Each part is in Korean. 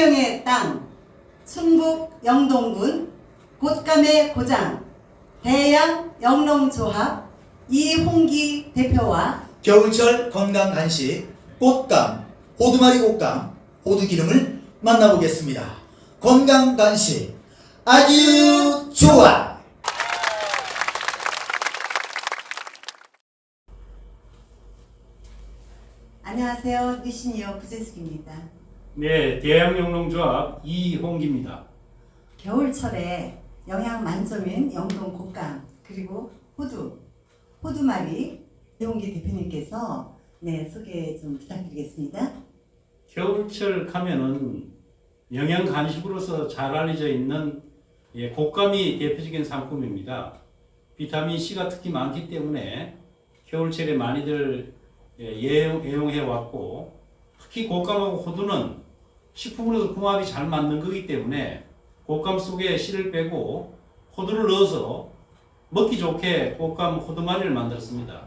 생명의 땅 충북 영동군 곶감의 고장 대양 영농조합 이홍기 대표와 겨울철 건강 간식 꽃감, 호두마리 꽃감, 호두기름을 만나보겠습니다. 건강 간식 아주 좋아. 안녕하세요 뉴시니어 구재숙입니다. 네, 대양영농조합 이홍기입니다. 겨울철에 영양 만점인 영동 곶감 그리고 호두 호두마리 이홍기 대표님께서 네 소개 좀 부탁드리겠습니다. 겨울철 가면은 영양 간식으로서 잘 알려져 있는 예, 곶감이 대표적인 상품입니다. 비타민 C가 특히 많기 때문에 겨울철에 많이들 예, 애용, 애용해 왔고 특히 곶감하고 호두는 식품으로서 궁합이 잘 맞는 거기 때문에 곶감 속에 씨를 빼고 호두를 넣어서 먹기 좋게 곶감 호두마리를 만들었습니다.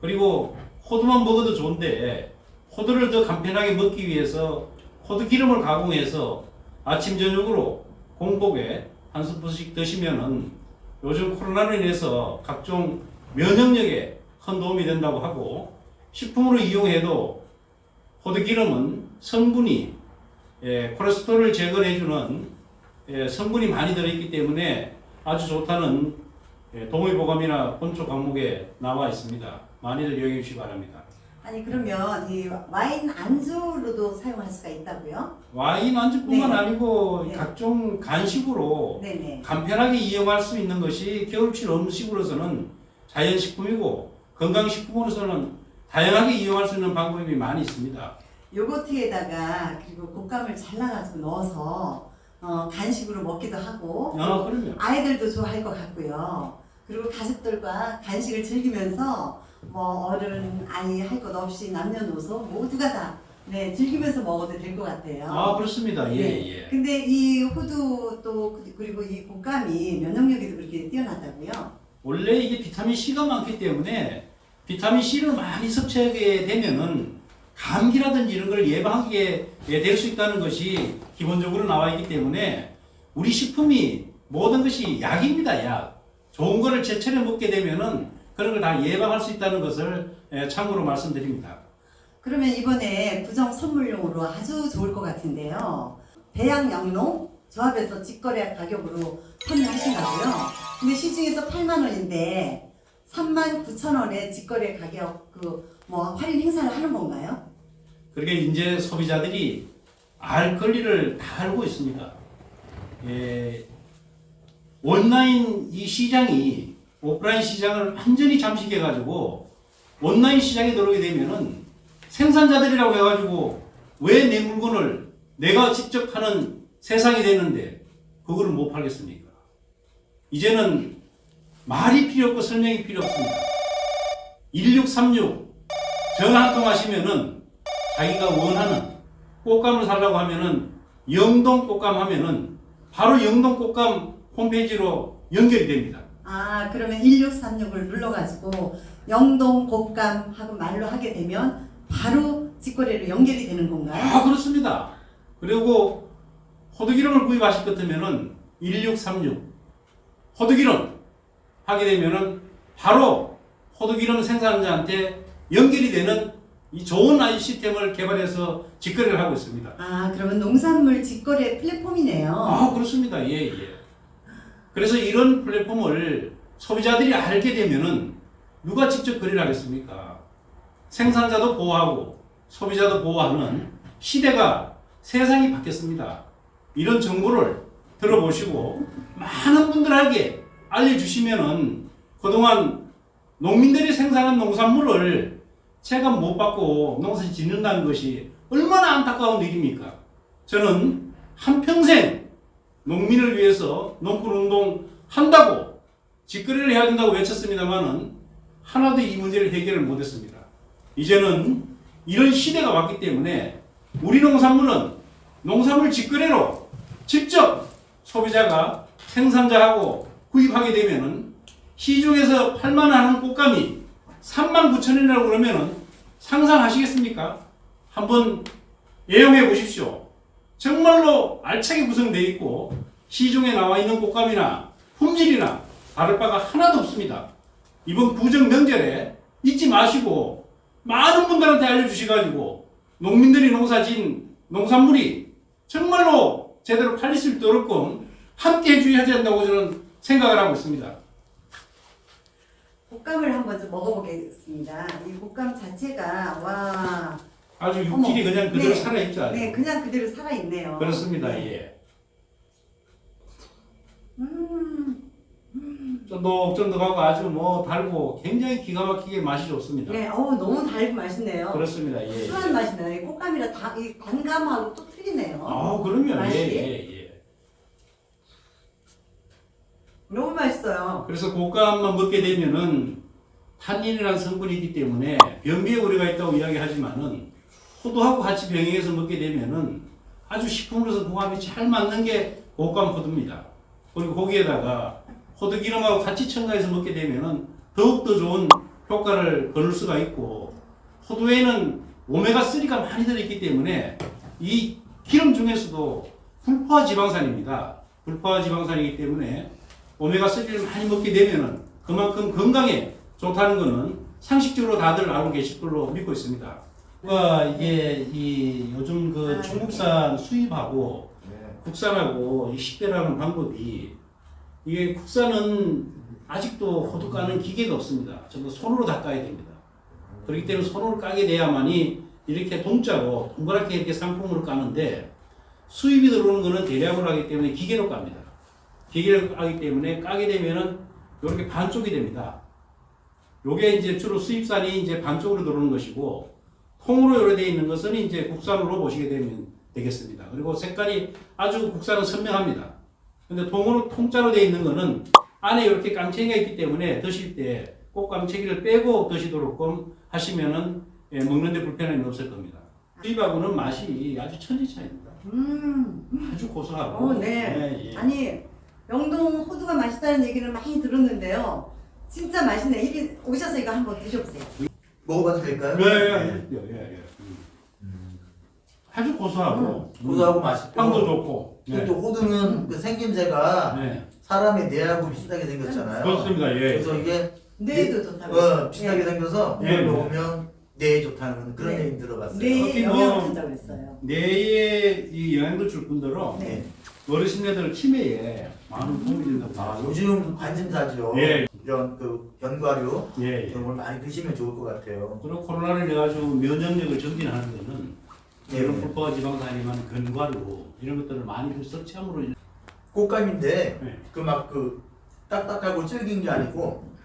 그리고 호두만 먹어도 좋은데 호두를 더 간편하게 먹기 위해서 호두 기름을 가공해서 아침 저녁으로 공복에 한 스푼씩 드시면은 요즘 코로나로 인해서 각종 면역력에 큰 도움이 된다고 하고 식품으로 이용해도 호두 기름은 성분이 예, 콜레스테롤을 제거해주는 예, 성분이 많이 들어있기 때문에 아주 좋다는 예, 동의보감이나 본초 과목에 나와 있습니다. 많이들 이용해 주시기 바랍니다. 아니 그러면 이 와인 안주로도 사용할 수가 있다고요? 와인 안주뿐만 네. 아니고 네. 각종 간식으로 네네. 간편하게 이용할 수 있는 것이 겨울철 음식으로서는 자연식품이고 건강식품으로서는 다양하게 이용할 수 있는 방법이 많이 있습니다. 요거트에다가 그리고 곶감을 잘라가지고 넣어서 어, 간식으로 먹기도 하고 아, 그럼요. 아이들도 좋아할 것 같고요. 그리고 가족들과 간식을 즐기면서 뭐 어른 아이 할 것 없이 남녀노소 모두가 다 네, 즐기면서 먹어도 될 것 같아요. 아, 그렇습니다. 예, 네. 예. 근데 이 호두 또 그리고 이 곶감이 면역력이 그렇게 뛰어나다고요? 원래 이게 비타민 C가 많기 때문에 비타민 C를 많이 섭취하게 되면은 감기라든지 이런 걸 예방하게 될수 있다는 것이 기본적으로 나와 있기 때문에 우리 식품이 모든 것이 약입니다, 약. 좋은 거를 제철에 먹게 되면은 그런 걸 다 예방할 수 있다는 것을 예, 참고로 말씀드립니다. 그러면 이번에 구정 선물용으로 아주 좋을 것 같은데요. 대양 영농 조합에서 직거래 가격으로 판매하신다고요? 근데 시중에서 8만 원인데 3만 9천 원에 직거래 가격 그 뭐 할인 행사를 하는 건가요? 그러니까 이제 소비자들이 알 권리를 다 알고 있습니다. 예, 온라인 이 시장이 오프라인 시장을 완전히 잠식해가지고 온라인 시장에 들어오게 되면은 생산자들이라고 해가지고 왜 내 물건을 내가 직접 하는 세상이 되는데 그거를 못 팔겠습니까? 이제는 말이 필요 없고 설명이 필요 없습니다. 1636 전화 한 통 하시면은 자기가 원하는 꽃감을 사려고 하면은 영동 꽃감 하면은 바로 영동 꽃감 홈페이지로 연결이 됩니다. 아 그러면 1636을 눌러가지고 영동 곶감 하고 말로 하게 되면 바로 직거래로 연결이 되는 건가요? 아 그렇습니다. 그리고 호두기름을 구입하실 것 같으면은 1636 호두기름 하게 되면은 바로 호두기름 생산자한테 연결이 되는 이 좋은 아이 시스템을 개발해서 직거래를 하고 있습니다. 아 그러면 농산물 직거래 플랫폼이네요. 아 그렇습니다. 예 예. 그래서 이런 플랫폼을 소비자들이 알게 되면은 누가 직접 거래를 하겠습니까? 생산자도 보호하고 소비자도 보호하는 시대가 세상이 바뀌었습니다. 이런 정보를 들어보시고 많은 분들에게 알려주시면은 그동안 농민들이 생산한 농산물을 체감 못 받고 농사 짓는다는 것이 얼마나 안타까운 일입니까? 저는 한평생 농민을 위해서 농촌 운동 한다고 직거래를 해야 된다고 외쳤습니다만은 하나도 이 문제를 해결을 못했습니다. 이제는 이런 시대가 왔기 때문에 우리 농산물은 농산물 직거래로 직접 소비자가 생산자하고 구입하게 되면은 시중에서 8만 원 하는 꽃감이 3만 9천 원이라고 그러면은 상상하시겠습니까? 한번 애용해 보십시오. 정말로 알차게 구성되어 있고 시중에 나와 있는 꽃감이나 품질이나 다를 바가 하나도 없습니다. 이번 구정 명절에 잊지 마시고 많은 분들한테 알려주셔가지고 농민들이 농사진 농산물이 정말로 제대로 팔릴 수 있도록끔 함께 해주셔야 된다고 저는 생각을 하고 있습니다. 곶감을 한번 좀 먹어보겠습니다. 이 곶감 자체가 와, 아주 어머. 육질이 그냥 그대로 네. 살아있죠. 아주. 네 그냥 그대로 살아 있네요. 그렇습니다. 예. 음, 쫀득쫀득하고 아주 뭐 달고 굉장히 기가 막히게 맛이 좋습니다. 네, 어우 너무 달고 맛있네요. 그렇습니다. 예. 수한 맛이 나요. 이 곶감이라 다, 이 단감하고 또 틀리네요. 아, 그럼요. 맛이? 예, 예, 예. 너무 맛있어요. 그래서 곶감만 먹게 되면은 탄닌이라는 성분이 있기 때문에 변비에 우려가 있다고 이야기하지만은 호두하고 같이 병행해서 먹게 되면은 아주 식품으로서 궁합이 잘 맞는 게 곶감 호두입니다. 그리고 거기에다가 호두 기름하고 같이 첨가해서 먹게 되면은 더욱더 좋은 효과를 거둘 수가 있고 호두에는 오메가3가 많이 들어있기 때문에 이 기름 중에서도 불포화 지방산입니다. 불포화 지방산이기 때문에 오메가3를 많이 먹게 되면은 그만큼 건강에 좋다는 것은 상식적으로 다들 알고 계실 걸로 믿고 있습니다. 가 이게 이 요즘 그 아, 중국산 수입하고 네. 국산하고 이 식별하는 방법이 이게 국산은 아직도 호두 까는 기계가 없습니다. 전부 손으로 다 까야 됩니다. 그렇기 때문에 손으로 까게 돼야만이 이렇게 동자로 동그랗게 이렇게 상품으로 까는데 수입이 들어오는 거는 대량으로 하기 때문에 기계로 깝니다. 기계로 까기 때문에 까게 되면은 이렇게 반쪽이 됩니다. 요게 이제 주로 수입산이 이제 반쪽으로 들어오는 것이고 통으로 요래 되어 있는 것은 이제 국산으로 보시게 되면 되겠습니다. 그리고 색깔이 아주 국산은 선명합니다. 근데 통으로 통짜로 되어 있는 거는 안에 이렇게 깡챙이가 있기 때문에 드실 때 꼭 깡챙이를 빼고 드시도록 하시면은 예, 먹는데 불편함이 없을 겁니다. 수입하고는 맛이 아주 천지 차이입니다. 음, 아주 고소하고. 어, 네. 예. 아니 영동 호두가 맛있다는 얘기는 많이 들었는데요. 진짜 맛있네. 이리 오셔서 이거 한번 드셔보세요. 먹어봐도 될까요? 예, 예, 예, 예, 예. 음. 아주 고소하고 고소하고 맛있고 향도 좋고. 네. 또 호두는 그 생김새가 네. 사람의 뇌하고 비슷하게 생겼잖아요. 그렇습니다. 예. 그래서 이게 뇌도 좋다고. 어, 비슷하게 생겨서 예. 이걸 먹으면 뇌에 좋다는 그런 네. 얘기 들어봤어요. 뇌에 영향을 뭐- 준다고 했어요. 뇌에 이 영향도 줄 뿐더러 네. 어르신들 치매에 많은 도움이 된다고. 아, 요즘 관심사죠. 예. 이런 그 견과류 예, 예. 이런 걸 많이 드시면 좋을 것 같아요. 그리고 코로나를 해가지고 면역력을 증진하는 데는 예. 이런 불포화 지방산이만 견과류 이런 것들을 많이 그 섭취함으로 꽃감인데 네. 그막 그 딱딱하고 질긴 게 아니고 그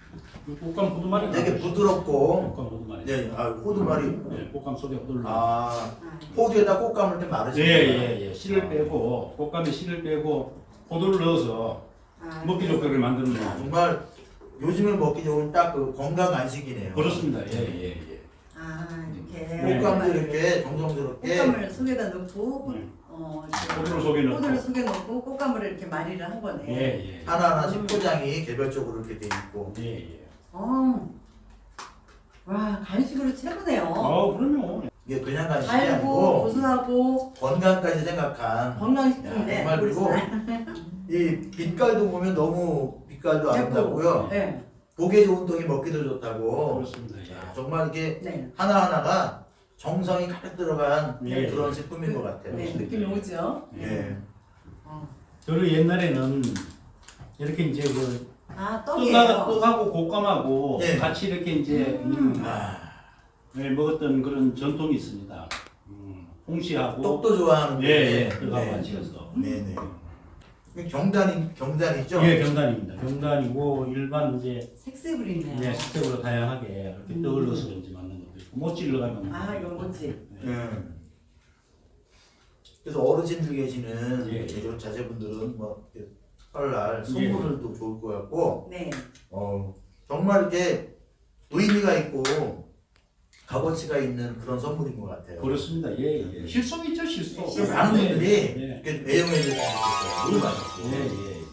꽃감 호두말이 되게 부드럽고 꽃감 호두말이. 네, 아, 호두말이 네, 꽃감 속에 호두를. 아 아, 호두에다 꽃감을 좀 마르시는 예예예 씨를 빼고 꽃감에 씨를 빼고 호두를 넣어서 아, 먹기 좋게 만드는 거. 정말 요즘에 먹기 좋은 딱 그 건강 간식이네요. 그렇습니다. 예 예 예. 아 이렇게 네. 꽃감도 이렇게 정성스럽게 꽃감을 속에다 넣고 네. 어, 넣고. 호두를 속에 넣고 꽃감을 이렇게 마리를 한 거네. 예 예. 하나 하나씩 음. 포장이 개별적으로 이렇게 돼 있고 예 예. 어. 와 간식으로 최고네요. 아 그럼요. 이게 그냥 간식이 달고 아니고 고소하고 건강까지 생각한 건강식품인데. 야, 정말 그리고 이 빛깔도 보면 너무 빛깔도 아름답고요. 네. 보기에 좋은 떡이 먹기도 좋다고. 그렇습니다. 예. 야, 정말 이게 네. 하나하나가 정성이 가득 들어간 예. 그런 제품인 것 같아요. 네. 느낌이 오죠. 예. 어. 저는 옛날에는 이렇게 이제 그아 떡하고. 떡하고 곶감하고 예. 같이 이렇게 이제 음. 음, 아, 네, 먹었던 그런 전통이 있습니다. 음, 홍시하고 떡도 좋아하는데. 예, 예, 떡하고 네. 같이 해서. 네네. 이게 경단이 경단이죠? 예, 경단입니다. 경단이고 일반 이제 색색으로 있네요. 네, 식색으로 다양하게 이렇게 떡을 넣어서 이제 만 모찌를 넣으면 아 이건 뭐지? 네. 음. 그래서 어르신들 계시는 예. 이런 자제분들은 뭐 이렇게 설날 선물도 좋을 것 같고 네. 어, 정말 이렇게 의미가 있고 값어치가 있는 그런 선물인 것 같아요. 그렇습니다. 예, 예. 실속 있죠, 실속. 실속. 많은 분들이 예. 이렇게 애용해 좋겠어요. 너무 맛있고. 예, 예.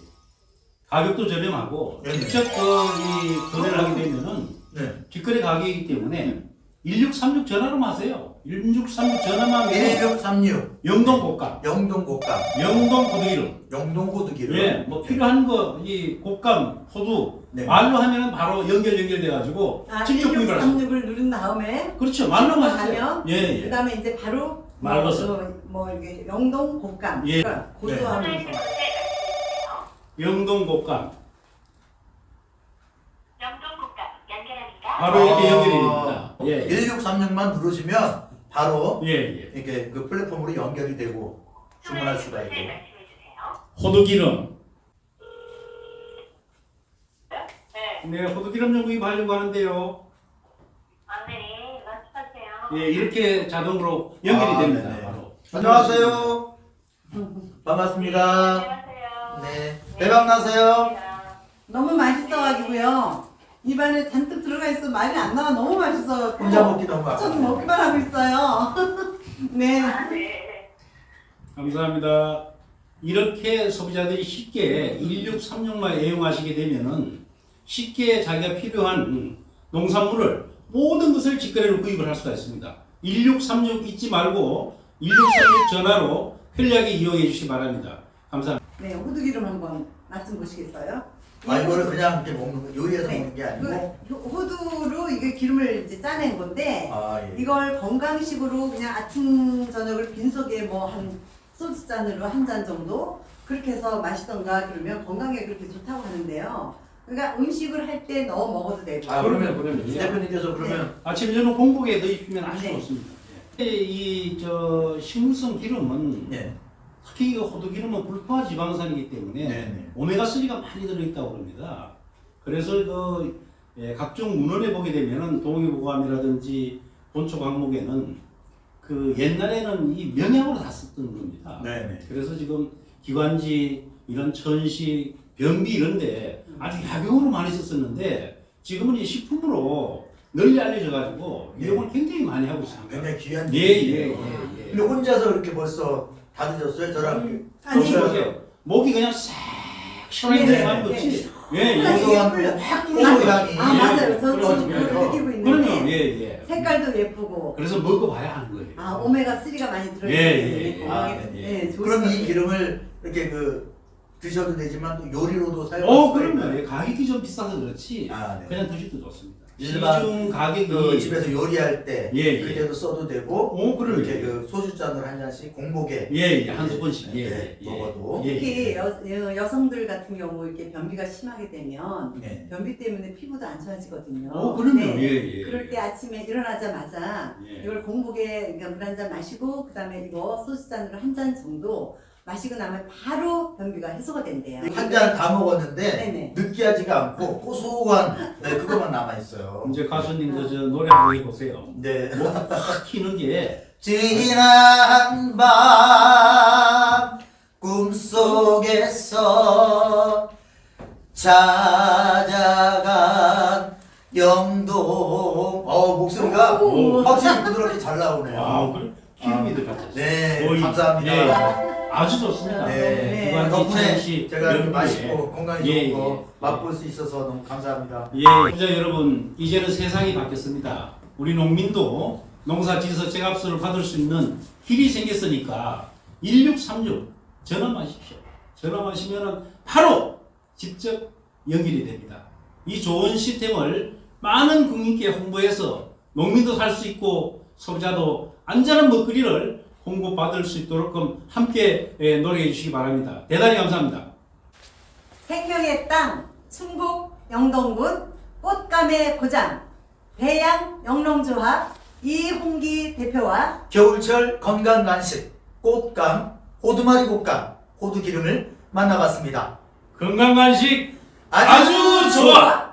가격도 저렴하고 네, 네. 직접 그 이 거래를 하게 되면은 네. 직거래 가격이기 때문에 1636 전화로 하세요. 1636 전화만 해도 1636 영동 곶감, 영동 곶감, 영동 호두기름, 영동 호두기름. 예, 뭐 필요한 거 이 곶감, 호두 네. 말로 하면은 바로 연결 연결돼 가지고 아, 직접 구입할 수. 1636을 누른 다음에 그렇죠, 말로만 하세요. 하면 예, 예. 그다음에 이제 바로 말로서. 뭐, 어, 뭐 이게 영동 곶감 예. 고소하면서 영동 곶감 영동국감 연결합니다. 바로 이렇게 아. 연결이 됩니다. 예, 예. 1636만 누르시면 바로 예, 예. 이렇게 그 플랫폼으로 연결이 되고 주문할 수가 있고. 말씀해 주세요. 호두기름. 네. 네, 호두기름 좀 구입하려고 하는데요. 아, 네. 말씀하세요. 예, 이렇게 자동으로 연결이 아, 됩니다. 네네. 바로. 안녕하세요. 반갑습니다. 안녕하세요. 네. 대박 나세요. 너무 맛있어가지고요 입안에 잔뜩 들어가 있어 말이 안 나와 너무 맛있어 혼자 먹기 너무 저는 아깝네요. 먹기만 하고 있어요 네 아, 네. 감사합니다. 이렇게 소비자들이 쉽게 1636만 애용하시게 되면은 쉽게 자기가 필요한 농산물을 모든 것을 직거래로 구입을 할 수가 있습니다. 1636 잊지 말고 1636 전화로 편리하게 이용해 주시기 바랍니다. 감사합니다. 네, 호두기름 한번 맛 좀 보시겠어요? 아이 이거를 그냥 이렇게 먹는 거 요리해서 네. 먹는 게 아니고. 그 호두로 이게 기름을 이제 짜낸 건데 아 예. 이걸 건강식으로 그냥 아침 저녁을 빈속에 뭐 한 소주 잔으로 한 잔 정도 그렇게 해서 마시던가 그러면 건강에 그렇게 좋다고 하는데요. 그러니까 음식을 할 때 넣어 먹어도 되고. 아 그러면 그러면 이 대표님께서 그러면 아침 저녁 공복에 넣으시면 아주 네. 좋습니다. 이 저 식물성 기름은 네. 특히 이 호두 기름은 불포화 지방산이기 때문에 네네. 오메가 3가 많이 들어있다고 합니다. 그래서 그 예, 각종 문헌에 보게 되면은 동의보감이라든지 본초 강목에는 그 옛날에는 이 명약으로 다 썼던 겁니다. 네네. 그래서 지금 기관지 이런 천식 변비 이런데 아주 약용으로 많이 썼었는데 지금은 이 식품으로 널리 알려져 가지고 예. 이용을 굉장히 많이 하고 있습니다. 굉장히 귀한 예 예예 일이에요. 예, 예. 근데 혼자서 이렇게 벌써 다 드셨어요? 저랑 음, 아니, 그렇죠. 보세요. 목이 그냥 싹 시원하게 네, 하는 네, 거지. 네. 예, 예. 고소한 예뻐요. 확 아. 아 맞아요. 예, 저는 그렇죠. 지금 그걸 그래서 느끼고 그럼요. 있는데 예, 예. 색깔도 예쁘고 그래서 먹어봐야 하는 거예요. 아 오메가 3가 많이 들어있기 예, 예, 예. 건강에 아, 네, 예, 그럼 것 이. 기름을 이렇게 그 드셔도 되지만 또 요리로도 사용할 어, 수가 그러면 있나요? 예, 가격이 좀 비싸서 그렇지. 아, 네. 그냥 드셔도 좋습니다. 일반 시중 가격이 그 집에서 요리할 때 예, 예. 그때도 써도 되고 어, 그러면 이렇게 그 소주 잔을 한 잔씩 공복에 예, 예, 한 스푼씩 예, 네, 예, 먹어도. 예, 특히 예. 여, 여- 여성들 같은 경우 이렇게 변비가 심하게 되면 네. 변비 때문에 피부도 안 좋아지거든요. 어, 그러면 네. 예, 예. 그럴 때 아침에 일어나자마자 예. 이걸 공복에 그러니까 물 한 잔 마시고 그다음에 이거 소주 잔으로 한 잔 정도 마시고 나면 바로 변비가 해소가 된대요. 한 잔 다 먹었는데 네네. 느끼하지가 않고 고소한 네, 그것만 남아 있어요. 이제 가수님도 저 노래 한번 해보세요. 네. 확 튀는 게 지난 밤 꿈속에서 찾아간 영동 어 목소리가 오. 확실히 부드럽게 잘 나오네요. 와, 그 기름이 들어갔죠. 네 거의, 감사합니다. 예, 아주 좋습니다. 네. 네. 기관지 덕분에 제가 이렇게. 맛있고 좋은 예, 거 예. 맛볼 수 있어서 너무 감사합니다. 예, 소비자 여러분, 이제는 세상이 바뀌었습니다. 우리 농민도 농사 지어서 제값을 받을 수 있는 길이 생겼으니까 1636 전화하십시오. 전화하시면 바로 직접 연결이 됩니다. 이 좋은 시스템을 많은 국민께 홍보해서 농민도 살 수 있고 소비자도 안전한 먹거리를 홍보받을 수 있도록 함께 예, 노력해 주시기 바랍니다. 대단히 감사합니다. 생명의 땅 충북 영동군 꽃감의 고장 배양 영농조합 이홍기 대표와 겨울철 건강 간식 꽃감 호두마리 곶감 호두 기름을 만나봤습니다. 건강 간식 아주 아주 좋아!